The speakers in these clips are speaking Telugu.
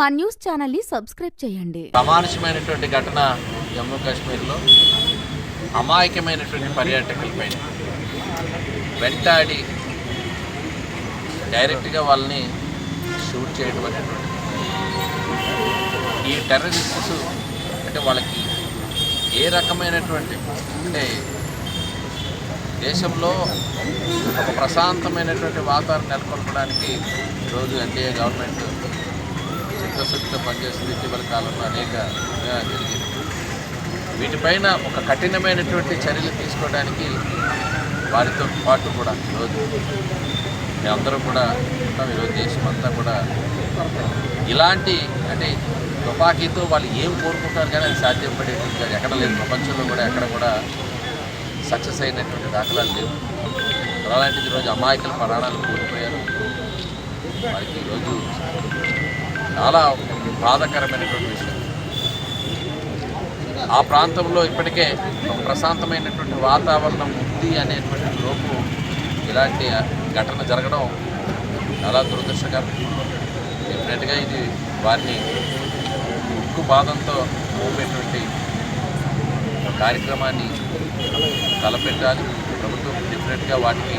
మా న్యూస్ ఛానల్ని సబ్స్క్రైబ్ చేయండి. అమానుషమైనటువంటి ఘటన జమ్మూ కాశ్మీర్లో అమాయకమైనటువంటి పర్యాటకులపై వెంటాడి డైరెక్ట్గా వాళ్ళని షూట్ చేయడం అనేటువంటి ఈ టెర్రరిస్ట్స్ అంటే వాళ్ళకి ఏ రకమైనటువంటి అంటే దేశంలో ఒక ప్రశాంతమైనటువంటి వాతావరణం నెలకొల్పడానికి ఈరోజు ఎన్డీఏ గవర్నమెంట్ చిత్తశుద్ధితో పనిచేస్తుంది ఇటీవల కాలంలో అనేక జరిగింది. వీటిపైన ఒక కఠినమైనటువంటి చర్యలు తీసుకోవడానికి వారితో పాటు కూడా ఈరోజు మేమందరూ కూడా ఉంటాం ఈరోజు దేశం అంతా కూడా ఇలాంటి అంటే తుపాకీతో వాళ్ళు ఏం కోరుకుంటారు కానీ అది సాధ్యపడేటువంటి ఎక్కడ లేదు ప్రపంచంలో కూడా ఎక్కడ కూడా సక్సెస్ అయినటువంటి దాఖలాలు లేవు. అలాంటిది ఈరోజు అమాయకుల ప్రాణాలు కోల్పోయారు. వారికి ఈరోజు చాలా బాధాకరమైనటువంటి విషయం. ఆ ప్రాంతంలో ఇప్పటికే ప్రశాంతమైనటువంటి వాతావరణం ఉంది అనేటువంటి లోపు ఇలాంటి ఘటన జరగడం చాలా దురదృష్టకరం. డెఫినెట్గా ఇది వారిని ఉక్కు బాధంతో మోపేటువంటి కార్యక్రమాన్ని తలపెట్టాలి. ప్రభుత్వం డెఫినెట్గా వాటికి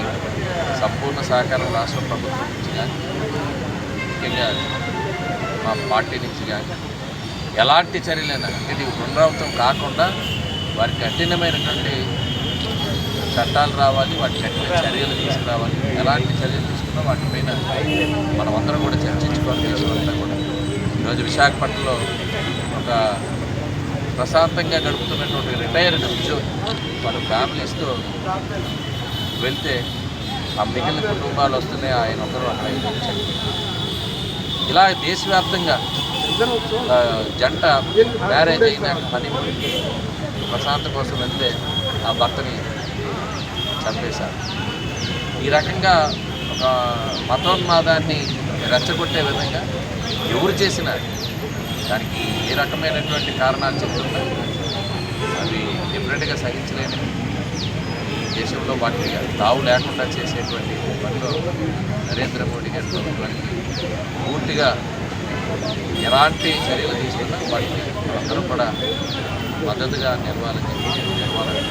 సంపూర్ణ సహకారం రాష్ట్ర ప్రభుత్వం నుంచి కానీ ముఖ్యంగా మా పార్టీ నుంచి కానీ ఎలాంటి చర్యలైనా ఇది పునరావృతం కాకుండా వారికి కఠినమైనటువంటి చట్టాలు రావాలి వాటి కఠిన చర్యలు తీసుకురావాలి. ఎలాంటి చర్యలు తీసుకున్నా వాటిపైన మనమందరం కూడా చర్చించుకోవాలి దేశమంతా కూడా ఈరోజు విశాఖపట్నంలో ఒక ప్రశాంతంగా గడుపుతున్నటువంటి రిటైర్డ్ ఉద్యోగి వాళ్ళ ఫ్యామిలీస్తో వెళ్తే ఆ మిగిలిన కుటుంబాలు వస్తున్నాయి ఆయన ఒకరు అక్కడ ఇలా దేశవ్యాప్తంగా జంట మ్యారేజ్ అయిన పని ప్రశాంత కోసం వెళ్తే ఆ భర్తని చంపేశారు. ఈ రకంగా ఒక మతోన్మాదాన్ని రెచ్చగొట్టే విధంగా ఎవరు చేసినా దానికి ఏ రకమైనటువంటి కారణాలు చెప్తున్నా అవి డిఫరెంట్గా సహించలేని దేశంలో వాటికి తావు లేకుండా చేసేటువంటి పనిలో నరేంద్ర మోడీ గారి ప్రభుత్వానికి పూర్తిగా ఎలాంటి చర్యలు తీసుకున్నా వాటిని అందరూ కూడా మద్దతుగా నిలవాలని చెప్పి నిలవాలని